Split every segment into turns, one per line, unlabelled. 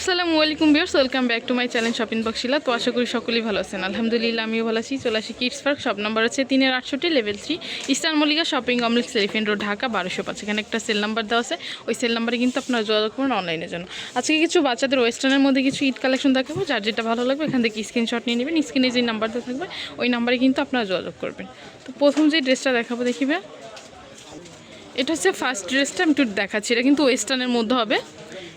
আসসালামু আলাইকুম বিয়ার্স welcome back to my channel shopping বক্সিলা তো আশা করি সকলেই ভালো আছেন। আলহামদুলিল্লাহ, আমিও ভালো আছি। চলে আসি কিডস পার্ক সব নাম্বার আছে তিনের আটষট্টি level three eastern Mallika shopping complex Elephant Road Dhaka বারোশো পাঁচ। এখানে একটা সেল নাম্বার দেওয়া আছে। ওই সেল নাম্বারে কিন্তু আপনারা যোগাযোগ করুন অনলাইনের জন্য। আজকে কিছু বাচ্চাদের ওয়েস্টার্নের মধ্যে কিছু ঈদ কালেকশন দেখাবো। যার যেটা ভালো লাগবে, এখান থেকে স্ক্রিনশট নিয়ে নেবেন। স্ক্রিনে যে নাম্বারটা থাকবে, ওই নাম্বারে কিন্তু আপনারা যোগাযোগ করবেন। তো প্রথম যে ড্রেসটা দেখাবো দেখিবে এটা হচ্ছে ফার্স্ট ড্রেসটা আমি একটু দেখাচ্ছি। এটা কিন্তু ওয়েস্টার্নের মধ্যে হবে।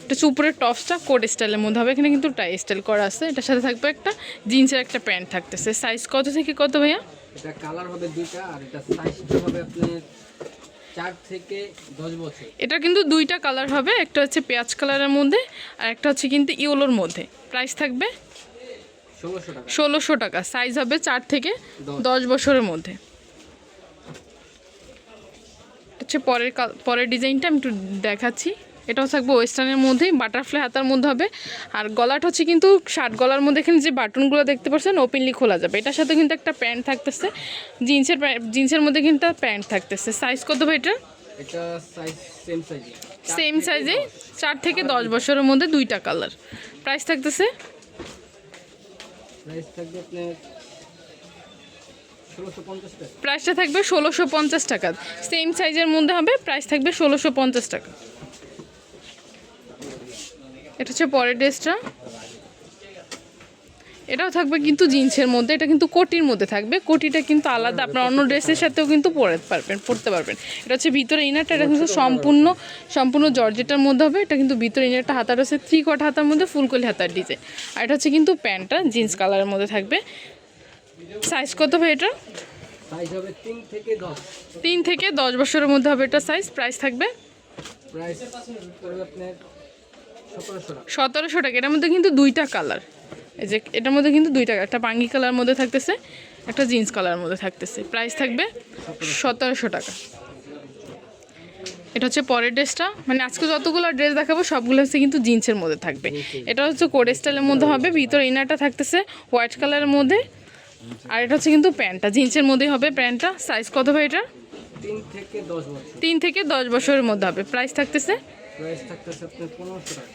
এটা হচ্ছে উপরের টপসটা কোট স্টাইলের মধ্যে হবে। এখানে কিন্তু টাই স্টাইল করা আছে। এটার সাথে থাকবে একটা জিন্সের একটা প্যান্ট থাকতেছে। সাইজ কত থেকে কত ভাইয়া?
এটা কালার হবে দুইটা আর এটা সাইজটা হবে আপনার থেকে বছর।
এটা কিন্তু দুইটা কালার হবে। একটা হচ্ছে পেঁয়াজ কালারের মধ্যে আর একটা হচ্ছে কিন্তু ইওলোর মধ্যে। প্রাইস থাকবে
ষোলোশো টাকা।
সাইজ হবে চার থেকে
দশ।
বছরের মধ্যে। হচ্ছে পরের পরের ডিজাইনটা আমি একটু দেখাচ্ছি। এটাও থাকবে ওয়েস্টার্নের মধ্যেই বাটারফ্লাই হাতার মধ্যে হবে। আর গলাটা হচ্ছে কিন্তু শার্ট গলার মধ্যে এখানে যে বাটনগুলো দেখতে পাচ্ছেন ওপেনলি খোলা যাবে। এটার সাথে কিন্তু একটা প্যান্ট থাকতেছে জিন্সের জিন্সের মধ্যে কিন্তু প্যান্ট থাকতেছে। সাইজ কত ভাই এটা
সেম সাইজে
চার থেকে দশ। বছরের মধ্যে দুইটা কালার প্রাইস থাকতেছে?
প্রাইস থাকবে ষোলোশো পঞ্চাশ টাকা।
প্রাইসটা থাকবে ষোলোশো পঞ্চাশ টাকা। সেম সাইজের মধ্যে হবে প্রাইস থাকবে ষোলোশো পঞ্চাশ টাকা। এটা হচ্ছে পরের ড্রেসটা। এটাও থাকবে কিন্তু জিন্সের মধ্যে এটা কিন্তু কোটির মধ্যে থাকবে। কোটিটা কিন্তু আলাদা আপনার অন্য ড্রেসের সাথেও কিন্তু পরে পারবেন পরতে পারবেন। এটা হচ্ছে ভিতরে ইনারটা এটা কিন্তু সম্পূর্ণ সম্পূর্ণ জর্জেটার মধ্যে হবে। এটা কিন্তু ভিতরে ইনারটা হাতার হচ্ছে থ্রি কট হাতার মধ্যে ফুলকলি হাতার ডিজাইন আর এটা হচ্ছে কিন্তু প্যান্টটা জিন্স কালারের মধ্যে থাকবে। সাইজ কত হবে এটা?
তিন থেকে দশ।
বছরের মধ্যে হবে এটা সাইজ প্রাইস থাকবে?
প্রাইস সতেরোশো টাকা।
এটার মধ্যে কিন্তু দুইটা কালার। এই যে এটার মধ্যে কিন্তু দুইটা একটা পাঙ্গি কালার মধ্যে থাকতেছে একটা জিন্স কালার মধ্যে থাকতেছে। প্রাইস থাকবে সতেরোশো টাকা। এটা হচ্ছে পরের ড্রেসটা। মানে আজকে যতগুলো ড্রেস দেখাবো সবগুলো হচ্ছে কিন্তু জিন্সের মধ্যে থাকবে। এটা হচ্ছে কোড স্টাইলের মধ্যে হবে। ভিতরে ইনারটা থাকতেছে হোয়াইট কালারের মধ্যে। আর এটা হচ্ছে কিন্তু প্যান্টটা। জিন্সের মধ্যেই হবে প্যান্টটা। সাইজ কত ভাই এটা
তিন থেকে দশ বছর।
তিন থেকে দশ বছরের মধ্যে হবে। প্রাইস থাকতেছে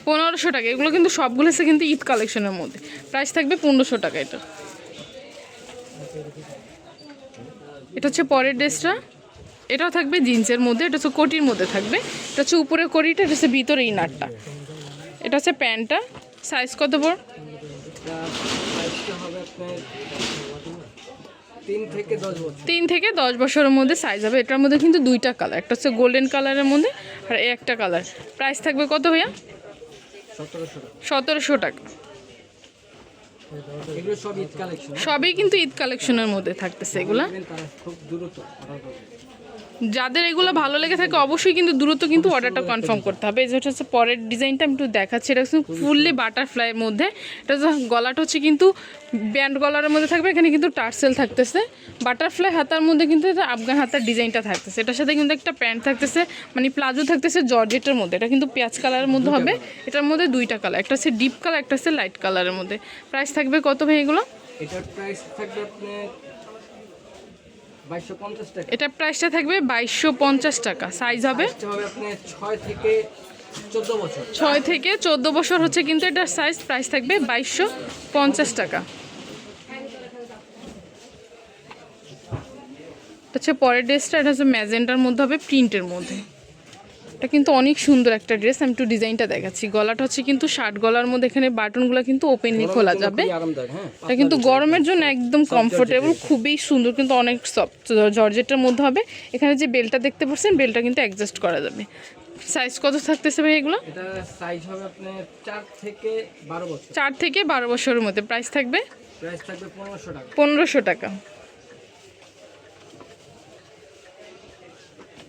পনেরোশো টাকা।
এগুলো কিন্তু সবগুলো হচ্ছে কিন্তু ঈদ কালেকশনের মধ্যে। প্রাইস থাকবে পনেরোশো টাকা এটা। এটা হচ্ছে পরের ড্রেসটা। এটাও থাকবে জিন্সের মধ্যে এটা হচ্ছে কোটির মধ্যে থাকবে। এটা হচ্ছে উপরে কোটিটা এটা হচ্ছে ভিতরে ইনারটা এটা হচ্ছে প্যান্টটা। সাইজ কত বড়
এটা সাইজটা হবে আপনার তিন থেকে দশ
বছরের মধ্যে সাইজ হবে। এটার মধ্যে কিন্তু দুইটা কালার একটা হচ্ছে গোল্ডেন কালারের মধ্যে আর একটা কালার প্রাইস থাকবে কত ভাইয়া?
সতেরোশো টাকা।
সবই কিন্তু ঈদ কালেকশনের মধ্যে থাকতেছে এগুলা।
খুব দ্রুত
যাদের এগুলো ভালো লেগে থাকে অবশ্যই কিন্তু দ্রুত কিন্তু অর্ডারটা কনফার্ম করতে হবে। এই যেটা হচ্ছে পরের ডিজাইনটা আমি একটু দেখাচ্ছি, এটা হচ্ছে ফুললি বাটারফ্লাইয়ের মধ্যে। এটা গলাটা হচ্ছে কিন্তু ব্যান্ড গলারের মধ্যে থাকবে, এখানে কিন্তু টার্সেল থাকতেছে। বাটারফ্লাই হাতার মধ্যে কিন্তু এটা আফগান হাতার ডিজাইনটা থাকতেছে। এটার সাথে কিন্তু একটা প্যান্ট থাকতেছে মানে প্লাজো থাকতেছে জর্জেটের মধ্যে। এটা কিন্তু পেঁয়াজ কালারের মধ্যে হবে। এটার মধ্যে দুইটা কালার একটা হচ্ছে ডিপ কালার একটা হচ্ছে লাইট কালারের মধ্যে। প্রাইস থাকবে কত ভাই এগুলো?
এটার প্রাইস থাকবে আপনার টাকা।
এটার প্রাইসটা থাকবে বাইশশো পঞ্চাশ টাকা। সাইজ হবে?
ছয় থেকে চোদ্দ বছর।
ছয় থেকে চোদ্দ বছর হচ্ছে কিন্তু এটার সাইজ প্রাইস থাকবে বাইশশো পঞ্চাশ টাকা। আচ্ছা পরের ড্রেসটা এটা হচ্ছে ম্যাজেন্টার মধ্যে হবে প্রিন্টের মধ্যে। এটা কিন্তু অনেক সুন্দর একটা ড্রেস আমি একটু ডিজাইনটা দেখাচ্ছি। গলাটা হচ্ছে কিন্তু শার্ট গলার মধ্যে এখানে বাটনগুলো কিন্তু ওপেনলি খোলা যাবে।
হ্যাঁ।
এটা কিন্তু গরমের জন্য একদম কমফোর্টেবল খুবই সুন্দর কিন্তু অনেক সফট জর্জেটের মধ্যে হবে। এখানে যে বেলটা দেখতে পাচ্ছেন বেলটা কিন্তু অ্যাডজাস্ট করা যাবে। সাইজ কত থাকতেছে ভাই এগুলো?
এটা সাইজ হবে আপনার চার থেকে বারো বছর।
থেকে বছরের মধ্যে। প্রাইস থাকবে?
প্রাইস থাকবে পনেরোশো টাকা।
পনেরোশো টাকা।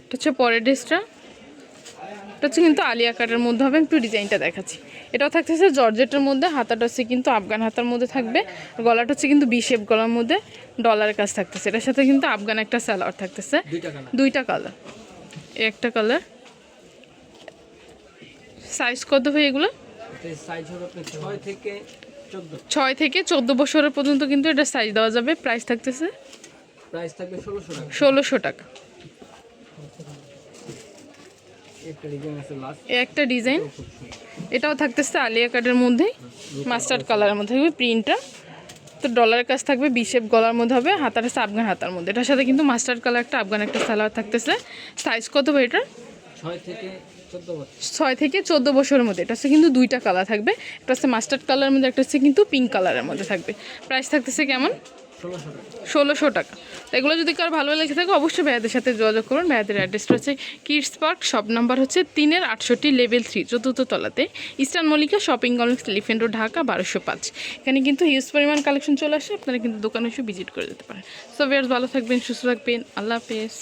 এটা হচ্ছে পরের ড্রেসটা এটা হচ্ছে কিন্তু আলিয়া কাটের মধ্যে হবে একটু ডিজাইনটা দেখাচ্ছি। এটাও থাকতেছে জর্জেটের মধ্যে হাতাটা হচ্ছে কিন্তু আফগান হাতার মধ্যে থাকবে গলাটা হচ্ছে কিন্তু বিশেপ গলার মধ্যে ডলারের কাজ থাকতেছে। এটার সাথে কিন্তু আফগান একটা স্যালোয়ার থাকতেছে। দুইটা কালার একটা কালার সাইজ কত হয় এগুলো?
ছয় থেকে চোদ্দ।
ছয় থেকে চোদ্দ বছরের পর্যন্ত কিন্তু এটা সাইজ দেওয়া যাবে। প্রাইস থাকতেছে?
প্রাইস থাকবে ষোলোশো টাকা।
ষোলোশো টাকা।
একটা ডিজাইন
এটাও থাকতেছে আলিয়া কাটের মধ্যেই মাস্টার্ড কালারের মধ্যে থাকবে প্রিন্টটা। তো ডলারের কাজ থাকবে বিশেপ গলার মধ্যে হবে, হাতার আফগান হাতার মধ্যে। এটার সাথে কিন্তু মাস্টার্ড কালার একটা আফগান একটা সালোয়ার থাকতেছে। সাইজ কত হবে এটার?
ছয় থেকে চোদ্দ
বছরের মধ্যে। এটা হচ্ছে কিন্তু দুইটা কালার থাকবে। একটা হচ্ছে মাস্টার্ড কালারের মধ্যে একটা হচ্ছে কিন্তু পিঙ্ক কালারের মধ্যে থাকবে। প্রাইস থাকতেছে কেমন?
ষোলোশো টাকা।
তো এগুলো যদি কারও ভালো লেগে থাকে অবশ্যই ভাইয়াদের সাথে যোগাযোগ করুন। ভাইয়াদের অ্যাড্রেসটা হচ্ছে কিডস পার্ক শপ নাম্বার হচ্ছে তিনের আটষট্টি লেভেল থ্রি চতুর্থ তলাতে। Eastern Mallika shopping complex Elephant Road Dhaka বারোশো পাঁচ। এখানে কিন্তু হিউজ পরিমাণ কালেকশন চলে আসে। আপনারা কিন্তু দোকানে এসে ভিজিট করে যেতে পারেন। সো ভিয়ার্স ভালো থাকবেন সুস্থ থাকবেন। আল্লাহ হাফেজ।